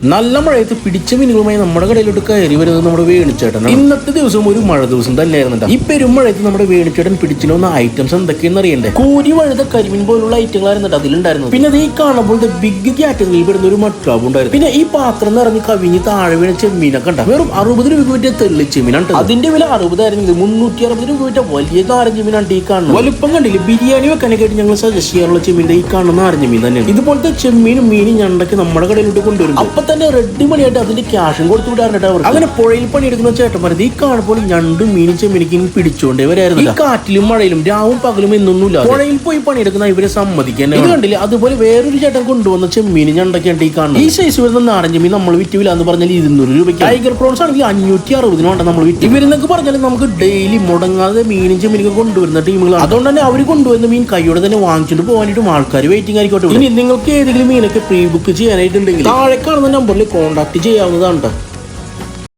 നല്ല മഴയത്ത് പിടിച്ച മീനുകളുമായി നമ്മുടെ കടയിലോട്ട് കയറി വരുന്നത് നമ്മുടെ വേണിച്ചേട്ടനാണ് ഇന്നത്തെ ദിവസം ഒരു മഴ ദിവസം തന്നെയായിരുന്നു ഈ പെരുമഴയത്ത് നമ്മുടെ വേണിച്ചേട്ടൻ പിടിച്ചിരുന്ന ഐറ്റംസ് എന്തൊക്കെയെന്ന് അറിയണ്ടേ? കൂരി വഴുത കരിമീൻ പോലുള്ള ഐറ്റങ്ങളായിരുന്നു കേട്ടോ അതിലുണ്ടായിരുന്നത്. പിന്നെ ഈ കാണുമ്പോൾ ബിഗ് കാറ്റഗറിയിൽ വരുന്ന ഒരു മട്ടാബ് ഉണ്ടായിരുന്നു. പിന്നെ ഈ പാത്രം നിറഞ്ഞ് കവിഞ്ഞ് താഴെ വീണ ചെമ്മീനൊക്കെ ഉണ്ട്. വെറും അറുപത് രൂപ വിറ്റ തെള്ളി ചെമ്മീനാണ് അതിന്റെ വില അറുപതായിരുന്നെങ്കിൽ മുന്നൂറ്റി അറുപത് രൂപ വിറ്റ വലിയ നാരഞ്ച ചെമ്മീനാണ് ഈ കാണുന്നത്. വലുപ്പം കണ്ടില്ല? ബിരിയാണി വെക്കാനൊക്കെ ആയിട്ട് ഞങ്ങൾ സജസ്റ്റ് ചെയ്യാറുള്ള ചെമ്മീൻ ഈ കാണുന്ന നാരഞ്ച മീൻ തന്നെയാണ്. ഇതുപോലത്തെ ചെമ്മീനും മീനും ഞണ്ടൊക്കെ നമ്മുടെ കടയിലോട്ട് കൊണ്ടുവരും അപ്പൊ തന്നെ റെഡി മണിയായിട്ട് അതിന്റെ ക്യാഷും കൊടുത്തു വിടാറുണ്ട് അവർ അങ്ങനെ പുഴയിൽ പണിയെടുക്കുന്ന ചേട്ടന്മാർ ഈ കാണുമ്പോൾ ഞണ്ടും മീനും ചെമ്മീനിക്കും പിടിച്ചോണ്ട് ഇവരായിരുന്നു ഈ കാറ്റിലും മഴയിലും രാവും പകലും എന്നൊന്നുമില്ല പുഴയിൽ പോയി പണിയെടുക്കുന്ന ഇവരെ സമ്മതിക്കാൻ ഇത് കണ്ടില്ല? അതുപോലെ വേറൊരു ചേട്ടൻ കൊണ്ടുവന്ന ചെമ്മീനും ഞണ്ടൊക്കെയുണ്ട് ഈ കാണുന്നത്. ഈ സൈസ് വരുന്ന നാടൻ ചെമ്മീൻ നമ്മൾ വിറ്റില്ല എന്ന് പറഞ്ഞാൽ ഇരുന്നൂറ് രൂപയ്ക്ക്. ടൈഗർ പ്രോൺസ് ആണെങ്കിൽ അഞ്ഞൂറ്റി അറുപതിനാണ് നമ്മൾ വിറ്റ്. ഇവരെന്നൊക്കെ പറഞ്ഞാൽ നമുക്ക് ഡെയിലി മുടങ്ങാതെ മീനും ചെമ്മീനൊക്കെ കൊണ്ടുവരുന്ന ടീമുകളാണ് അതുകൊണ്ട് തന്നെ അവർ കൊണ്ടുവന്ന മീൻ കൈയോടെ തന്നെ വാങ്ങിച്ചിട്ട് പോകാനായിട്ടും ആൾക്കാർ വെയിറ്റിംഗ് ആയിക്കോട്ടെ ഇനി നിങ്ങൾക്ക് ഏതെങ്കിലും മീനൊക്കെ പ്രീ ബുക്ക് ചെയ്യാനായിട്ടുണ്ടെങ്കിൽ താഴെ കാണുന്ന നമ്പറിൽ കോൺടാക്ട് ചെയ്യാവുന്നതാണ് ട്ടോ.